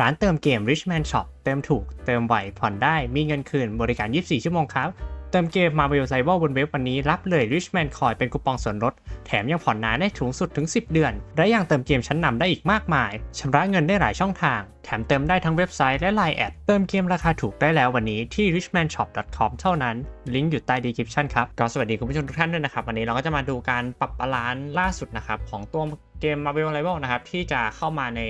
ร้านเติมเกม Richman Shop เติมถูก เติมไวผ่อนได้ มีเงินคืน บริการ 24 ชั่วโมงครับ เติมเกม Marvel r i v a l บนเว็บวันนี้ รับเลย Richman Coin เป็นคูปองส่วนลด แถมยังผ่อนนานได้สูงสุดถึง 10 เดือน และยังเติมเกมชั้นนำได้อีกมากมาย ชำระเงินได้หลายช่องทาง แถมเติมได้ทั้งเว็บไซต์และ Line แอด เติมเกมราคาถูกได้แล้ววันนี้ที่ richmanshop.com เท่านั้น ลิงก์อยู่ใต้ description ครับ ก็สวัสดีคุณผู้ชมทุกท่านด้วยนะครับ วันนี้เราก็จะมาดูการปรับบาลานซ์ล่าสุดนะครับของตัวเกม Marvel r i v a l นะครับที่จะเข้ามาใน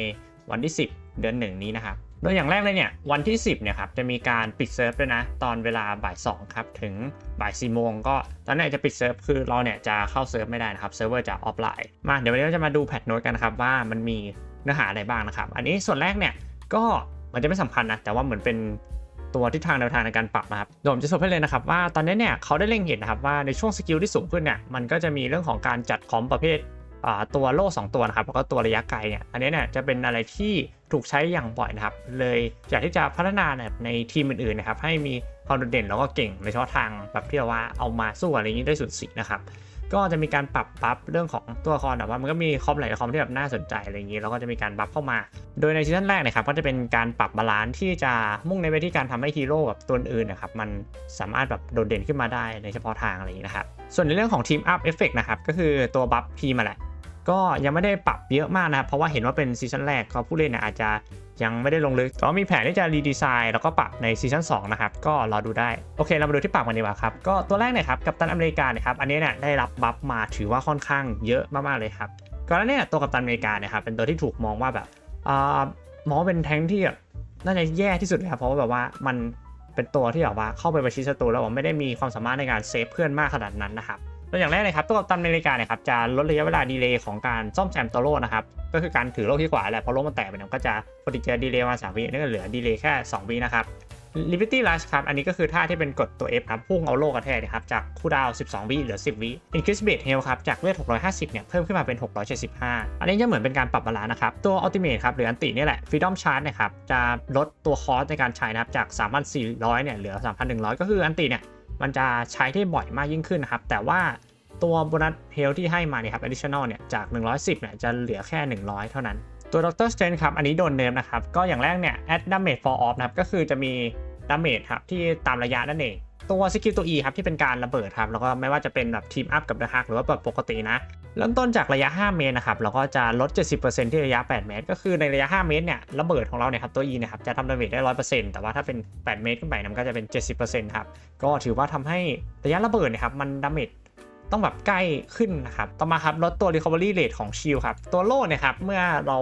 วันที่ 10 เดือนหนึ่งนี้นะครับ โดยอย่างแรกเลยเนี่ยวันที่ 10เนี่ยครับจะมีการปิดเซิร์ฟด้วยนะ ตอนเวลาบ่าย2ครับถึงบ่าย4โมงก็ตอนนี้นจะปิดเซิร์ฟคือเราเนี่ยจะเข้าเซิร์ฟไม่ได้นะครับเซิร์ฟเวอร์จะออฟไลน์มาเดี๋ยววันนี้เราจะมาดูแพทโน้ตกันนะครับว่ามันมีเนื้อหาอะไรบ้างนะครับ อันนี้ส่วนแรกเนี่ยก็มันจะไม่สำคัญนะแต่ว่าเหมือนเป็นตัวทิศทางแนวทางในการปรับนะครับเดี๋ยผมจะสรุปให้เลยนะครับว่าตอนนี้เนี่ยเขาได้เล็งเห็นนะครับว่าในช่วงสกิลที่สูงขึ้นเนี่ยมันก็จะมีเรื่องของการจัดคอมประเภทตัวโล่2ตัวนะครับแล้วก็ตัวระยะไกลเนี่ยอันนี้เนี่ยจะเป็นอะไรที่ ถูกใช้อย่างบ่อยนะครับ เลยอยากที่จะพัฒนาแบบในทีมอื่นๆนะครับ ให้มีความโดดเด่นแล้วก็เก่งในเฉพาะทางแบบที่เราว่าเอามาสู้อะไรอย่างนี้ได้สุดสีนะครับก็จะมีการปรับบัฟเรื่องของตัวละครแบบว่ามันก็มีคอมหลายคอมที่แบบน่าสนใจอะไรอย่างนี้แล้วก็จะมีการบัฟเข้ามา โดยในซีซั่นแรกนะครับก็จะเป็นการปรับบาลานซ์ที่จะมุ่งในไปที่การทำให้ฮีโร่แบบตัวอื่นนะครับมันสามารถแบบโดดเด่นขึ้นมาได้ในเฉพาะทางอะไรอย่างนี้นะครับส่วนในเรื่องของทีมอัพเอฟเฟกนะครับก็คือตัวบัฟทีมาแหละ ก็ยังไม่ได้ปรับเยอะมากนะครับ เพราะว่าเห็นว่าเป็นซีซั่นแรกก็ผู้เล่นเนี่ยอาจจะยังไม่ได้ลงลึกแต่ว่ามีแผนที่จะรีดีไซน์แล้วก็ปรับในซีซั่น2นะครับ ก็รอดูได้ โอเคเรามาดูที่ปรับกันดีกว่าครับ ก็ตัวแรกเนี่ยครับ กัปตันอเมริกาเนี่ยครับ อันนี้เนี่ยได้รับบัฟมาถือว่าค่อนข้างเยอะมากๆเลยครับ ก่อนหน้านี้ตัวกัปตันอเมริกาเนี่ยครับเป็นตัวที่ถูกมองว่าแบบอ่ามองเป็นแท้งที่แบบน่าจะแย่ที่สุดเลยครับ เพราะว่าแบบว่ามันเป็นตัวที่แบบว่าเข้าไปประชิดศัตรูแล้วไม่ได้มีความสามารถในการเซฟเพื่อนมากขนาดนั้นนะครับ ตัวอย่างแรกเลยครับตัวกัปตันอเมริกาเนี่ยครับจะลดระยะเวลาดีเลย์ของการซ่อมแซมตัวโล่นะครับก็คือการถือโล่ที่ขวาแหละพอโล่มันแตกไปเนี่ยก็จะปกติจะดีเลย์มา3วินี่ก็เหลือดีเลย์แค่2วินะครับ Liberty Rush ครับ อันนี้ก็คือท่าที่เป็นกดตัว F ครับ พุ่งเอาโล่กระแทกนะครับ จากคูลดาว 12 วิเหลือ 10 วิ Increase Base Heal ครับ จากเลือด 650 เนี่ย เพิ่มขึ้นมาเป็น 675 อันนี้จะเหมือนเป็นการปรับบาลานซ์นะครับ ตัว Ultimate ครับ หรืออันตินี่แหละ Freedom Charge นะครับ จะลดตัวคอสในการใช้นะครับ จาก 3,400 เนี่ย เหลือ 3,100 ก็คืออันติเนี่ย มันจะใช้ได้บ่อยมากยิ่งขึ้นนะครับ แต่ว่า ตัวโบนัสเฮลที่ให้มาเนี่ยครับ additional เนี่ยจาก 110เนี่ยจะเหลือแค่ 100 เท่านั้น ตัว Doctor Strange ครับ อันนี้โดนเนิร์ฟนะครับ ก็อย่างแรกเนี่ย add damage for off นะครับ ก็คือจะมี damage ครับที่ตามระยะนั่นเอง ตัวสกิลตัว E ครับที่เป็นการระเบิดครับ แล้วก็ไม่ว่าจะเป็นแบบทีมอัพกับเดอะฮักหรือว่าแบบปกตินะ เริ่มต้นจากระยะ 5 เมตรนะครับเราก็จะลด 70%ที่ระยะ 8 เมตร ก็คือในระยะ 5 เมตรเนี่ยระเบิดของเราเนี่ยครับตัว E เนะครับจะทำดาเมจได้ 100%แต่ว่าถ้าเป็น 8 เมตรขึ้นไปเนี่ยมันก็จะเป็น 70%ครับ ก็ถือว่าทำให้ระยะระเบิดเนะครับมันดาเมจ ต้องแบบใกล้ขึ้นนะครับ ต่อมาครับลดตัว recovery rate ของชิลครับ ตัวโล่เนี่ยครับ เมื่อเรา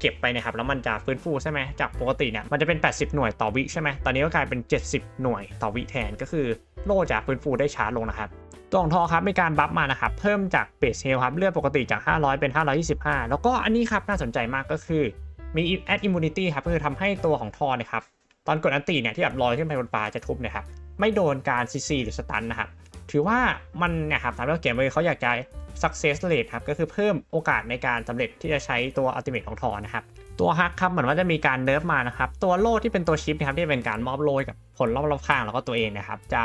เก็บไปเนะครับ แล้วมันจะฟื้นฟูใช่ไหมจากปกติเนี่ยมันจะเป็น 80 หน่วยต่อวิใช่ไหมตอนนี้ก็กลายเป็น 70 หน่วยต่อวิแทนก็คือโล่จะฟื้นฟูได้ช้าลงนะครับตัวของทอครับมีการบัฟมานะครับ เพิ่มจากเบสเฮลครับเลือดปกติจาก 500 เป็น 525 แล้วก็อันนี้ครับน่าสนใจมากก็คือมี add immunity ครับก็คือทำให้ตัวของทอเนี่ยครับตอนกดอันตีเนี่ยที่แบบลอยขึ้นไปบนฟ้าจะทุบนี่ยครับไม่โดนการ CC หรือสตันนะครับ ถือว่ามันเนี่ยครับทำให้เกมเลยนไปเขาอยากจะ success rate ครับ ก็คือเพิ่มโอกาสในการสำเร็จที่จะใช้ตัว ultimate ของทอนะครับ ตัวฮักครับเหมือนว่าจะมีการเนิร์ฟมานะครับ ตัวโล่ที่เป็นตัวชิปนะครับที่เป็นการมอบโล่กับผลรอบๆข้างแล้วก็ตัวเองนะครับ จะ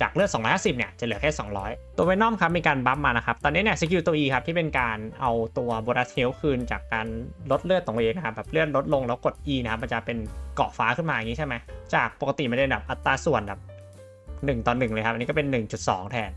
จากเลือด 250 เนี่ย จะเหลือแค่ 200 ตัวเวนอมครับ มีการบัฟมานะครับ ตอนนี้เนี่ย สกิลตัว E ครับ ที่เป็นการเอาตัวโบนัสเฮลคืนจากการลดเลือดตรงเองนะครับ แบบเลือดลดลงแล้วกด E นะครับ มันจะเป็นเกาะฟ้าขึ้นมาอย่างนี้ใช่ไหม จากปกติมันจะแบบอัตราส่วนแบบ 1ต่อ1เลยครับ อันนี้ก็เป็น 1.2 แทน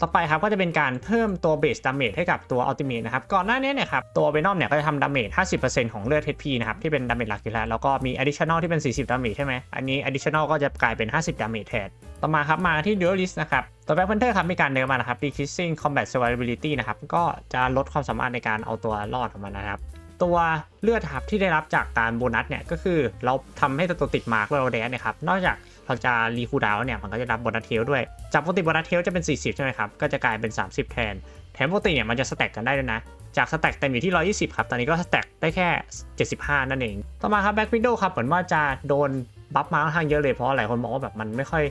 ต่อไปครับก็จะเป็นการเพิ่มตัวเบสดาเมจให้กับตัวอัลติเม e นะครับ ก่อนหน้านี้เนี่ยครับตัวเวนอมเนี่ยก็จะทำดาเมจ 50%ของเลือด HP นะครับที่เป็นดาเมจหลักอยู่แล้วแล้วก็มี additional ที่เป็น 40 ดาเมจใช่ไหมอันนี้ additional ก็จะกลายเป็น 50 ดาเมจแทน ต่อมาครับมาที่ duelist นะครับตัวแบ็คพันเทอร์ครับมีการเนิร์ฟมานะครับ decreasing combat survivability นะครับก็จะลดความสามารถในการเอาตัวรอดของมันนะครับตัวเลือดครับที่ได้รับจากการโบนัสเนี่ยก็คือเราทำให้ตัวติดมาร์กเวลาแดนนี่ยครับนอกจาก พอจะรีคูดาวเนี่ยมันก็จะรับโบนัสเทลด้วย จากปกติโบนัสเทลจะเป็น 40 ใช่ไหมครับ ก็จะกลายเป็น 30 แทน แถมปกติเนี่ยมันจะสแต็กกันได้ด้วยนะ จากสแต็กเต็มอยู่ที่ 120 ครับ ตอนนี้ก็สแต็กได้แค่ 75 นั่นเอง ต่อมาครับแบ็กวินโดว์ครับเหมือนว่าจะโดนบัฟมาค่อนข้างเยอะเลยเพราะหลายคนมองว่าแบบมันไม่ค่อย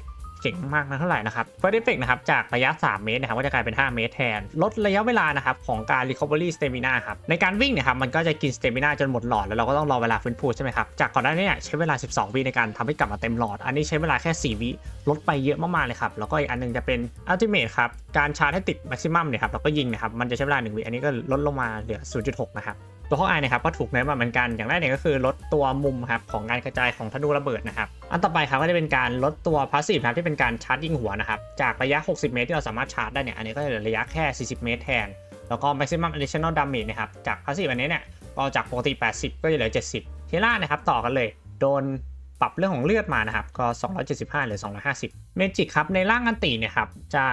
เก่งมากนะเท่าไหร่นะครับเฟิร์สเอฟเฟกนะครับจากระยะ 3 เมตรนะครับก็จะกลายเป็น 5 เมตรแทน ลดระยะเวลานะครับของการ recovery stamina ครับในการวิ่งเนี่ยครับมันก็จะกิน stamina จนหมดหลอดแล้วเราก็ต้องรอเวลาฟื้นฟูใช่ไหมครับจากก่อนหน้านี้นใช้เวลา 12 วิในการทำให้กลับมาเต็มหลอด อันนี้ใช้เวลาแค่ 4 วิลดไปเยอะมากๆเลยครับแล้วก็อีกอันหนึงจะเป็น ultimate ครับการชาร์จให้ติด maximum เนี่ยครับแล้วก็ยิงนะครับมันจะใช้เวลา 1 วิอันนี้ก็ลดลงมาเหลือ 0.6 นะครับ ตัวข้อไอนะครับก็ถูกเน้นมาเหมือนกันอย่างแรกเนี่ยก็คือลดตัวมุมครับของการกระจายของธนูระเบิดนะครับอันต่อไปครับก็จะเป็นการลดตัวพาสซีฟครับที่เป็นการชาร์จยิงหัวนะครับจากระยะ 60 เมตรที่เราสามารถชาร์จได้เนี่ยอันนี้ก็จะเหลือระยะแค่ 40 เมตรแทน แล้วก็ maximum additional damage นะครับจากพาสซีฟอันนี้เนี่ยก็จากปกติ 80 ก็จะเหลือ 70 เทล่านะครับต่อกันเลยโดนปรับเรื่องของเลือดมานะครับก็ 275 หรือ 250 เมจิกครับในร่างอันติเนี่ยครับจะ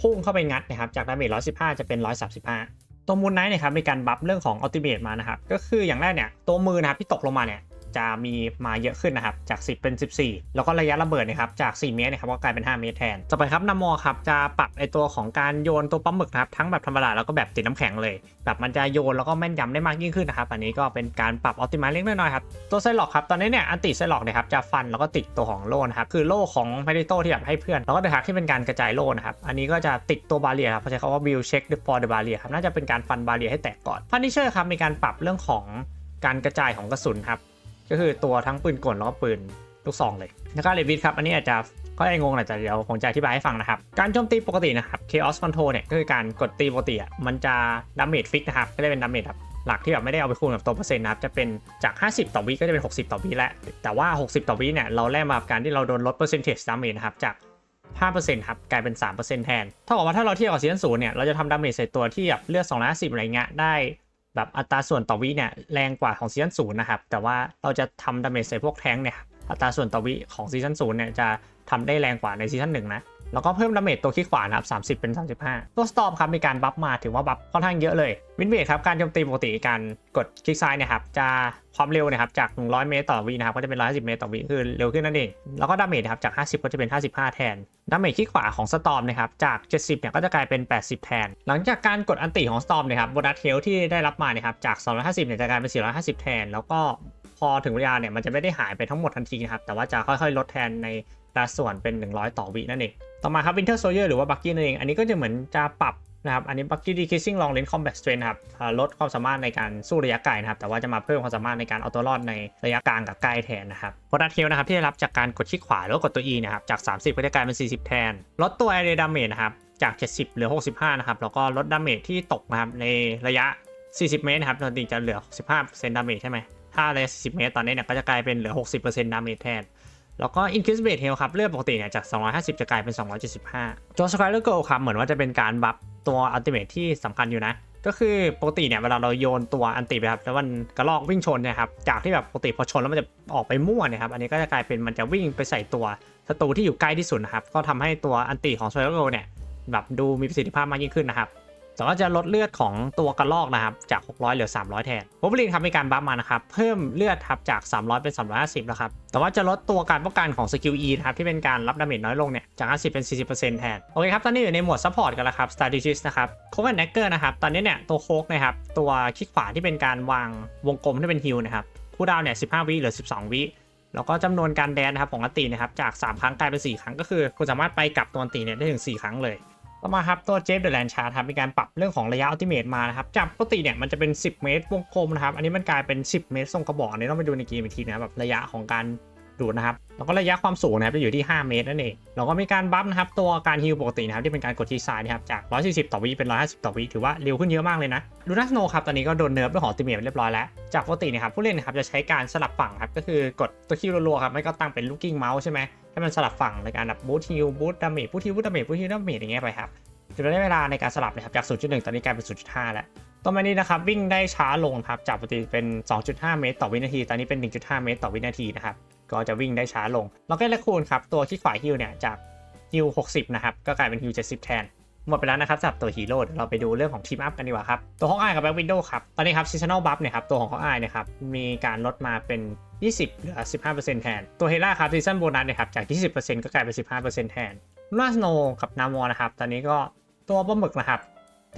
พุ่งเข้าไปงัดนะครับจากดาเมจ115 จะเป็น 135 ตัวมูนไนท์เนี่ยครับมีการบัฟเรื่องของอัลติเมทมานะครับก็คืออย่างแรกเนี่ยตัวมือนะครับที่ตกลงมาเนี่ย จะมีมาเยอะขึ้นนะครับ จาก 10 เป็น 14 แล้วก็ระยะระเบิดนะครับ จาก 4 เมตรนะครับก็กลายเป็น 5 เมตรแทน ต่อไปครับนามอครับจะปรับไอตัวของการโยนตัวปลาหมึกนะครับ ทั้งแบบธรรมดาแล้วก็แบบติดน้ำแข็งเลย แบบมันจะโยนแล้วก็แม่นยำได้มากยิ่งขึ้นนะครับ อันนี้ก็เป็นการปรับออ t ติมาเล็กน้อยครับ ตัวไซล็อกครับ ตอนนี้เนี่ยอันติไซล็อกนี่ยครับจะฟันแล้วก็ติดตัวของโล่นะครับ คือโล่ของไมเดโตที่แบบให้เพื่อน แล้วก็เดอะฮักที่เป็นการกระจายโล่นะครับ อันนี้ก็จะติดตัวบาเรียครับเขาใช้คำว่า build check the for the barrier ครับ น่าจะเป็นการฟันบาเรียให้แตกก่อนพันนิเชอร์ครับมีการปรับเรื่องของการกระจายของกระสุนครับ ก็คือตัวทั้งปืนกลแล้วก็ปืนลูกซองเลย แล้วก็เลวิทครับ อันนี้อาจจะก็ยังงงหน่อยแต่เดี๋ยวผมจะอธิบายให้ฟังนะครับ การโจมตีปกตินะครับ Chaos Control เนี่ยก็คือการกดตีปกติอะมันจะดาเมจฟิกนะครับก็จะเป็นดาเมจแบบหลักที่แบบไม่ได้เอาไปคูณกับตัวเปอร์เซ็นต์นะครับจะเป็นจาก 50 ต่อวิก็จะเป็น 60 ต่อวิแล้วแต่ว่า 60 ต่อวิเนี่ยเราแลกมากับการที่เราโดนลดเปอร์เซ็นต์เทสดาเมจนะครับจาก5%ครับกลายเป็น 3%แทนเท่ากับว่าถ้าเราเทียบกับซีซั่นศูนย์เนี่ยเราจะทำดาเมจใส่ตัวที่แบบเลือด250อะไรเงี้ยได้ แบบอัตราส่วนต่อวิเนี่ยแรงกว่าของซีซั่นศูนย์นะครับ แต่ว่าเราจะทำดาเมจใส่พวกแท้งเนี่ยอัตราส่วนต่อวิของซีซั่นศูนย์เนี่ยจะทำได้แรงกว่าในซีซั่นหนึ่งนะ แล้วก็เพิ่มดาเมจตัวคลิกขวานะครับ30 เป็น 35 ตัวสตอมครับมีการบัฟมาถือว่าบัฟค่อนข้างเยอะเลย วินเวทครับการโจมตีปกติการกดคลิกซ้ายเนี่ยครับจะความเร็วนะครับจาก 100 เมตรต่อวินะครับก็จะเป็น 150 เมตรต่อวิคือเร็วขึ้นนั่นเอง แล้วก็ดาเมจครับจาก 50 ก็จะเป็น 55 แทน ดาเมจที่ขวาของสตอมนะครับจาก 70 เนี่ยก็จะกลายเป็น 80 แทน หลังจากการกดอันติของสตอมเนี่ยครับโบนัสเทลที่ได้รับมาเนี่ยครับจาก 250 เนี่ยจะกลายเป็น 450 แทน แล้วก็พอถึงเวลาเนี่ยมันจะไม่ได้หายไปทั้งหมดทันทีนะครับแต่ว่าจะค่อยๆ ลดแทนในอัตราส่วนเป็น 100 ต่อวินั่นเอง ต่อมาครับวินเทอร์โซเยอร์หรือว่าบักกี้นั่นเอง อันนี้ก็จะเหมือนจะปรับนะครับ อันนี้ Bucky Decreasing Long Range Combat Strength ครับลดความสามารถในการสู้ระยะไกลนะครับ แต่ว่าจะมาเพิ่มความสามารถในการเอาตัวรอดในระยะกลางกับใกล้แทนนะครับโปรดักเทลนะครับที่ได้รับจากการกดคลิกขวาแล้วกดตัว E นะครับ จาก 30ก็จะกลายเป็น 40 แทน ลดตัว Area Damage นะครับ จาก 70เหลือ 65 นะครับ แล้วก็ลดดาเมจที่ตกนะครับในระยะ 40 เมตรนะครับปกติจะเหลือ65%ดาเมจใช่ไหมถ้าระยะ 40 เมตร ตอนนี้เนี่ยก็จะกลายเป็นเหลือ 60%ดาเมจแทนแล้วก็ increase rate health ครับเลือดปกติเนี่ยจาก 250 จะกลายเป็น 275ตัว Skyler Girl ครับเหมือนว่าจะเป็นการบัฟ ตัวอัลติเมทที่สำคัญอยู่นะ ก็คือปกติเนี่ยเวลาเราโยนตัวอันติไปครับแล้วมันกระลอกวิ่งชนเนี่ยครับจากที่แบบปกติพอชนแล้วมันจะออกไปมั่วเนี่ยครับอันนี้ก็จะกลายเป็นมันจะวิ่งไปใส่ตัวศัตรูที่อยู่ใกล้ที่สุดนะครับก็ทำให้ตัวอันติของโซลโลเนี่ยแบบดูมีประสิทธิภาพมากยิ่งขึ้นนะครับ แต่ว่าจะลดเลือดของตัวกระลอกนะครับ จาก 600 เหลือ 300 แทนโวบลินครับมีการบัฟมานะครับ เพิ่มเลือดครับจาก 300 เป็น 350 แล้วครับ แต่ว่าจะลดตัวการป้องกันของสกิล E นะครับ ที่เป็นการรับดาเมจน้อยลงเนี่ย จาก 50 เป็น 40%แทน โอเคครับ ตอนนี้อยู่ในหมวดซัพพอร์ตกันแล้วครับ strategist นะครับโค k แอนแนกเกอร์นะครับ ตอนนี้เนี่ยตัวโคกนะครับ ตัวคลิกขวาที่เป็นการวางวงกลมที่เป็นฮิลนะครับคูดาวเนี่ย 15 วิเหลือ 12 วิแล้วก็จำนวนการแดนนะครับของอันตีนะครับจาก 3 ครั้งกลายเป็น 4 ครั้งก็คือ คุณสามารถไปกลับตัวอันตีเนี่ยได้ถึง 4 ครั้งเลย ต่อมาครับตัวเจฟเดอะแลนชาร์ครับมีการปรับเรื่องของระยะอัลติเมทมานะครับจากปกติเนี่ยมันจะเป็น 10 เมตรวงกลมนะครับอันนี้มันกลายเป็น 10 เมตรทรงกระบอกอันนี้ต้องไปดูในเกมอีกทีนะครับแบบระยะของการ ดูดนะครับแล้วก็ระยะความสูงนะครับจะอยู่ที่ 5 เมตรนั่นเองเราก็มีการบัฟนะครับตัวการฮิลปกตินะครับที่เป็นการกดทีซ้ายนะครับจาก 140 ต่อวิเป็น 150 ต่อวิถือว่าเร็วขึ้นเยอะมากเลยนะลูน่าสโนครับตอนนี้ก็โดนเนิร์ฟด้วยขอติเมทเรียบร้อยแล้ว จากปกตินะครับผู้เล่นนะครับจะใช้การสลับฝั่งครับก็คือกดตัวคิวรัวๆครับไม่ก็ตั้งเป็นลูกกิ้งเมาส์ใช่ไหมให้มันสลับฝั่งในการแบบบูทฮิลบูทดาเมจบูทฮิลบูทดาเมจบูทฮิลดาเมจอย่างเงี้ยไปครับจะได้เวลาในการสลับนะครับจาก 0.1 ตอนนี้กลายเป็น 0.5 แล้วต่อมานี้นะครับวิ่งได้ช้าลงครับจากปกติเป็น 2.5 เมตร ต่อวินาที ตอนนี้เป็น 1.5 เมตร ต่อวินาทีนะครับ ก็จะวิ่งได้ช้าลงล้วก็เลคูณครับตัวที่ขวาฮิลเนี่ยจากฮิล60 นะครับ ก็กลายเป็นฮิล70 แทน หมดไปแล้วนะครับสำหรับตัวฮีโร่เดี๋ยวเราไปดูเรื่องของทีมอัพกันดีกว่าครับ ตัวของไอกับแบ็กวินโดว์ครับ ตอนนี้ครับซีซันอลบัฟเนี่ยครับ ตัวของเขาไอเนี่ยครับ มีการลดมาเป็น 20เหลือ 15%แทน ตัวเฮล่าครับซีซันโบนัสเนี่ยครับ จาก 20%ก็กลายเป็น 15%แทนลูน่าสโนกับนามอนะครับ ตอนนี้ก็ตัวปลาหมึกนะครับ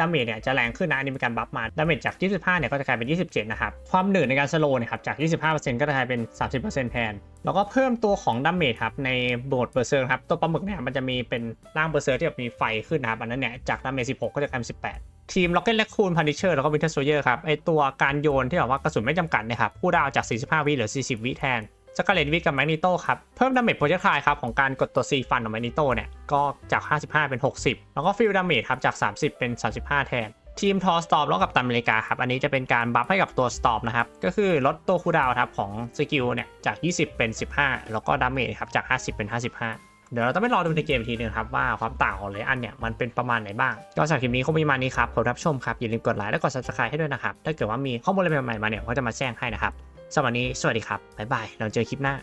ดาเมจเนี่ยจะแรงขึ้นนะอันนี้มีการบัฟมาดาเมจจาก 25 เนี่ยก็จะกลายเป็น 27 นะครับ ความหนืดในการสโลว์เนี่ยครับจาก 25%ก็จะกลายเป็น 30%แทน แล้วก็เพิ่มตัวของดาเมจครับในโบดเบอร์เซอร์ครับตัวปลาหมึกเนี่ยมันจะมีเป็นร่างเบอร์เซอร์ที่แบบมีไฟขึ้นนะครับอันนั้นเนี่ยจากดาเมจ 16 ก็จะกลายเป็น 18ทีม Rocket Raccoon Punisher แล้วก็ Winter Soldier ครับไอตัวการโยนที่แบบว่ากระสุนไม่จำกัดเนะครับผู้ดาวจาก 45 วิเหลือ 40 วิแทน สกาเลตวิกับแมกนิโตครับเพิ่มดาเมจโปรเจกต์ไทครับของการกดตัว C ฟันของแมกนิโตเนี่ยก็จาก 55 เป็น 60 แล้วก็ฟิลดาเมจครับจาก 30 เป็น 35 แทนทีมทอสตอมแล้วกับตันอเมริกาครับอันนี้จะเป็นการบัฟให้กับตัวสตอมนะครับก็คือลดตัวคูดาวครับของสกิลเนี่ยจาก 20 เป็น 15 แล้วก็ดาเมจครับจาก 50 เป็น 55 เดี๋ยวเราต้องไปรอดูในเกมอีกทีนึงครับว่าความต่างของเลอันเนี่ยมันเป็นประมาณไหนบ้าง ก็สำหรับคลิปนี้คงมีมานี้ครับขอรับชมครับอย่าลืมกดไลค์และกด subscribe ให้ด้วยนะครับถ้าเกิดว่ามีข้อมูลอะไรใหม่ๆมาเนี่ยก็จะมาแจ้งให้นะครับ สำหรับวันนี้สวัสดีครับบ๊ายบายเราเจอคลิปหน้า